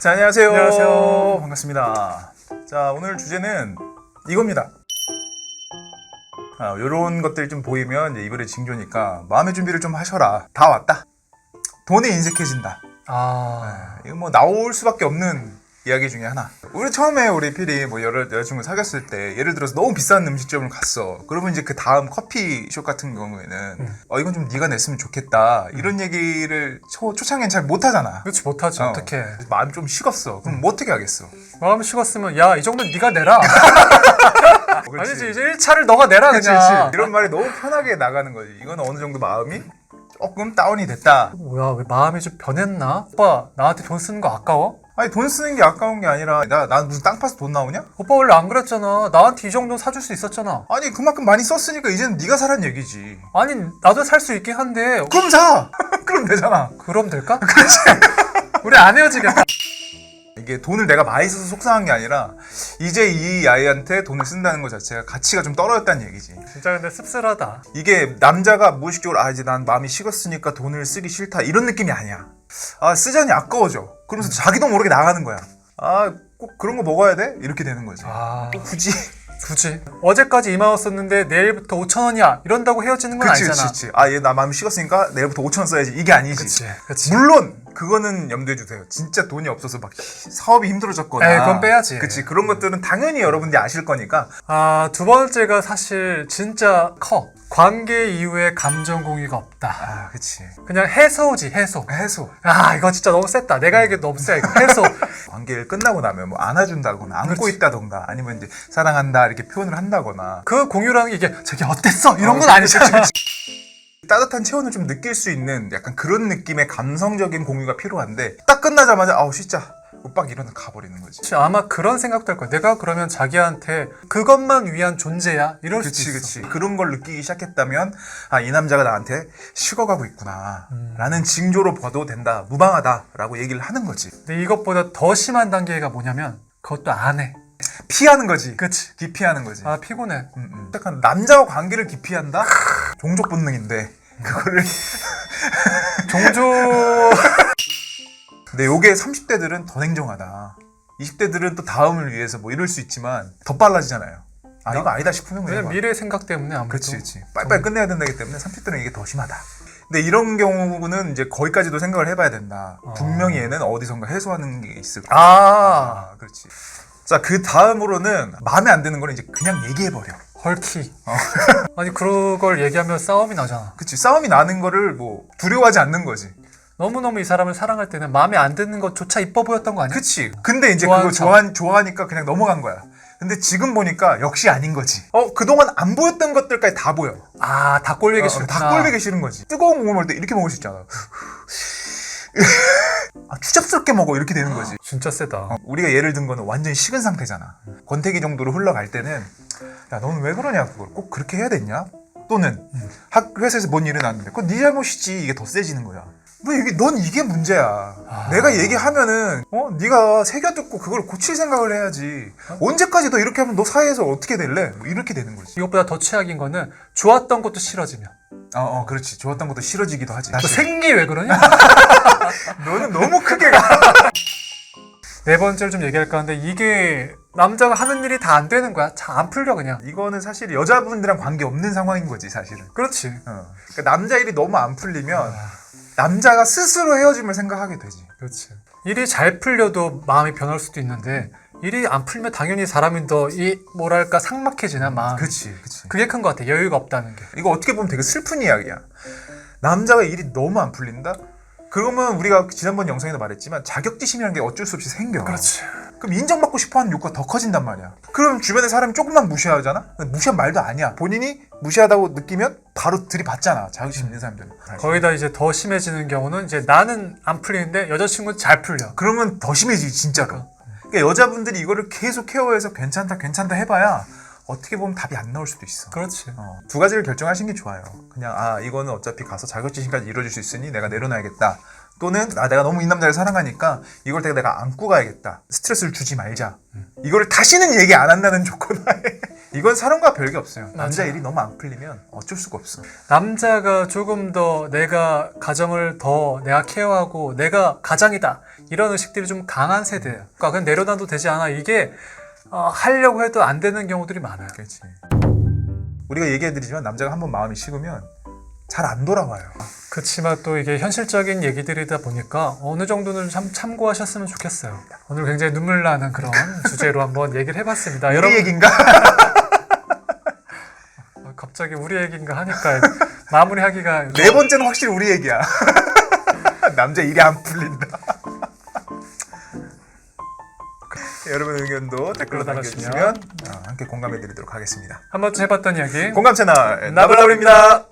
자, 안녕하세요. 안녕하세요. 반갑습니다. 자, 오늘 주제는 이겁니다. 아, 이런 것들이 좀 보이면 이제 이번에 징조니까 마음의 준비를 좀 하셔라. 다 왔다. 돈에 인색해진다. 아, 이거 뭐 나올 수밖에 없는 이야기 중에 하나. 우리 처음에 우리 필이 뭐 여러 여자친구 사귀었을 때 예를 들어서 너무 비싼 음식점을 갔어. 그러면 이제 그 다음 커피숍 같은 경우에는 어 이건 좀 네가 냈으면 좋겠다 이런 얘기를 초, 초창엔 잘 못하잖아. 그렇지 못하지 어. 어. 떻게 마음이 좀 식었어. 그럼 뭐 어떻게 하겠어? 마음이 식었으면 야 이 정도는 네가 내라. 어, 그렇지. 아니지 이제 1차를 너가 내라 그치, 그냥. 그치. 이런 말이 너무 편하게 나가는 거지. 이건 어느 정도 마음이 조금 다운이 됐다. 뭐야 왜 마음이 좀 변했나? 오빠 나한테 돈 쓰는 거 아까워? 아니 돈 쓰는 게 아까운 게 아니라 나, 나 무슨 땅 파서 돈 나오냐? 오빠 원래 안 그랬잖아. 나한테 이 정도 사줄 수 있었잖아. 아니 그만큼 많이 썼으니까 이제는 네가 사란 얘기지. 아니 나도 살 수 있긴 한데 그럼 사. 그럼 되잖아. 그럼 될까? 그렇지. 우리 안 헤어지겠다. 이게 돈을 내가 많이 써서 속상한 게 아니라 이제 이 아이한테 돈을 쓴다는 것 자체가 가치가 좀 떨어졌다는 얘기지. 진짜 근데 씁쓸하다. 이게 남자가 무의식적으로 아 이제 난 마음이 식었으니까 돈을 쓰기 싫다 이런 느낌이 아니야. 아 쓰자니 아까워져. 그러면서 자기도 모르게 나가는 거야. 아 꼭 그런 거 먹어야 돼? 이렇게 되는 거지. 아꼭 굳이. 굳이 어제까지 2만 원 썼는데 내일부터 5천 원이야 이런다고 헤어지는 건 그치 아니잖아. 그치 그치. 아 얘 나 마음이 식었으니까 내일부터 5천 원 써야지 이게 아니지. 그치 그치. 물론 그거는 염두에 주세요. 진짜 돈이 없어서 막 사업이 힘들어졌거나. 에이, 그건 빼야지. 그치 그런 것들은 당연히 여러분들이 아실 거니까 아, 두 번째가 사실 진짜 커. 관계 이후에 감정 공유가 없다. 아 그치 그냥 해소지, 해소. 해소. 아, 이거 진짜 너무 셌다. 내가 얘기 너무 세. 이거 해소. 관계를 끝나고 나면 뭐 안아준다거나 안고 그렇지. 있다던가 아니면 이제 사랑한다 이렇게 표현을 한다거나 그 공유라는 게 이게 저게 어땠어? 이런 건 어, 아니잖아. 따뜻한 체온을 좀 느낄 수 있는 약간 그런 느낌의 감성적인 공유가 필요한데 딱 끝나자마자 아우 진짜 빡 일어나 가버리는 거지. 아마 그런 생각도 할 거야. 내가 그러면 자기한테 그것만 위한 존재야? 이럴 그치 수도 있어. 그치 그런 걸 느끼기 시작했다면 아 이 남자가 나한테 식어가고 있구나 음. 라는 징조로 봐도 된다 무방하다라고 얘기를 하는 거지 근데 이것보다 더 심한 단계가 뭐냐면 그것도 안 해. 피하는 거지 그치. 기피하는 거지 아, 피곤해. 음, 음. 약간 남자와 관계를 기피한다 종족 본능인데 그거를 종조 근데 요게 30대들은 더 냉정하다 20대들은 또 다음을 위해서 뭐 이럴 수 있지만 더 빨라지잖아요 아 이거 아니다 싶으면 그냥 왜냐면 막 미래 생각 때문에 아무래도 그렇지, 그렇지. 빨리빨리 끝내야 된다기 때문에 30대는 이게 더 심하다. 근데 이런 경우는 이제 거기까지도 생각을 해봐야 된다. 어. 분명히 얘는 어디선가 해소하는 게 있을 거야. 아, 아, 그렇지. 자, 그 다음으로는 마음에 안 드는 거는 이제 그냥 얘기해 버려. 헐키. 아니 그걸 얘기하면 싸움이 나잖아. 그치. 싸움이 나는 거를 뭐 두려워하지 않는 거지. 너무너무 이 사람을 사랑할 때는 마음에 안 드는 것조차 이뻐 보였던 거 아니야? 그치. 근데 이제 그거 척. 좋아, 좋아하니까 그냥 넘어간 거야. 근데 지금 보니까 역시 아닌 거지. 어, 그동안 안 보였던 것들까지 다 보여. 아, 다 꼴보기 어, 싫구나. 다 꼴보기 싫은 거지. 뜨거운 국물 먹을 때 이렇게 먹을 수 있잖아. 아, 추잡스럽게 먹어. 이렇게 되는 거지. 진짜 세다. 어, 우리가 예를 든 거는 완전 식은 상태잖아. 권태기 정도로 흘러갈 때는 야 너는 왜 그러냐 그걸 꼭 그렇게 해야 됐냐? 또는 학 회사에서 뭔 일이 났는데 그건 네 잘못이지 이게 더 세지는 거야. 너 이게 넌 이게 문제야. 내가 얘기하면은 어 네가 새겨 듣고 그걸 고칠 생각을 해야지. 언제까지 너 이렇게 하면 너 사회에서 어떻게 될래? 뭐 이렇게 되는 거지. 이것보다 더 최악인 거는 좋았던 것도 싫어지면. 어, 어 그렇지. 좋았던 것도 싫어지기도 하지. 너 생기 왜 그러냐? 너는 너무 크게 가. 네 번째를 좀 얘기할까 하는데 이게 남자가 하는 일이 다 안 되는 거야. 잘 안 풀려 그냥. 이거는 사실 여자분들이랑 관계 없는 상황인 거지 사실은. 그렇지. 어. 그러니까 남자 일이 너무 안 풀리면 남자가 스스로 헤어짐을 생각하게 되지. 그렇지. 일이 잘 풀려도 마음이 변할 수도 있는데 일이 안 풀면 당연히 사람이 더 이 뭐랄까 삭막해지나 마음. 그치, 그치. 그게 큰 것 같아. 여유가 없다는 게. 이거 어떻게 보면 되게 슬픈 이야기야. 남자가 일이 너무 안 풀린다? 그러면 우리가 지난번 영상에도 말했지만 자격지심이라는 게 어쩔 수 없이 생겨. 그렇지. 그럼 인정받고 싶어하는 욕구가 더 커진단 말이야. 그럼 주변에 사람이 조금만 무시하잖아? 무시한 말도 아니야. 본인이 무시하다고 느끼면 바로 들이받잖아. 자격지심 있는 사람들은. 거기다 이제 더 심해지는 경우는 이제 나는 안 풀리는데 여자친구는 잘 풀려. 그러면 더 심해지지 진짜로. 그러니까 여자분들이 이거를 계속 케어해서 괜찮다 괜찮다 해봐야 어떻게 보면 답이 안 나올 수도 있어. 그렇지. 어, 두 가지를 결정하시는 게 좋아요. 그냥 아 이거는 어차피 가서 자격지심까지 이루어질 수 있으니 내가 내려놔야겠다. 또는 아 내가 너무 이 남자를 사랑하니까 이걸 내가, 내가 안고 가야겠다. 스트레스를 주지 말자. 이거를 다시는 얘기 안 한다는 조건 하에 이건 사람과 별게 없어요. 남자 맞아요. 일이 너무 안 풀리면 어쩔 수가 없어. 남자가 조금 더 내가 가정을 더 내가 케어하고 내가 가장이다 이런 의식들이 좀 강한 세대예요. 그러니까 그냥 내려놔도 되지 않아 이게 어, 하려고 해도 안 되는 경우들이 많아요. 그렇지. 우리가 얘기해드리지만 남자가 한번 마음이 식으면 잘 안 돌아와요. 그렇지만 또 이게 현실적인 얘기들이다 보니까 어느 정도는 참 참고하셨으면 좋겠어요. 오늘 굉장히 눈물 나는 그런 주제로 한번 얘기를 해봤습니다. 우리 여러분 얘긴가? 어, 갑자기 우리 얘기인가 하니까 마무리하기가 네 번째는 확실히 우리 얘기야. 남자 일이 안 풀린다. 여러분 의견도 댓글로 달아주시면 달아주시면 어, 함께 공감해드리도록 하겠습니다. 한 번쯤 해봤던 이야기 공감 채널 나블나블입니다.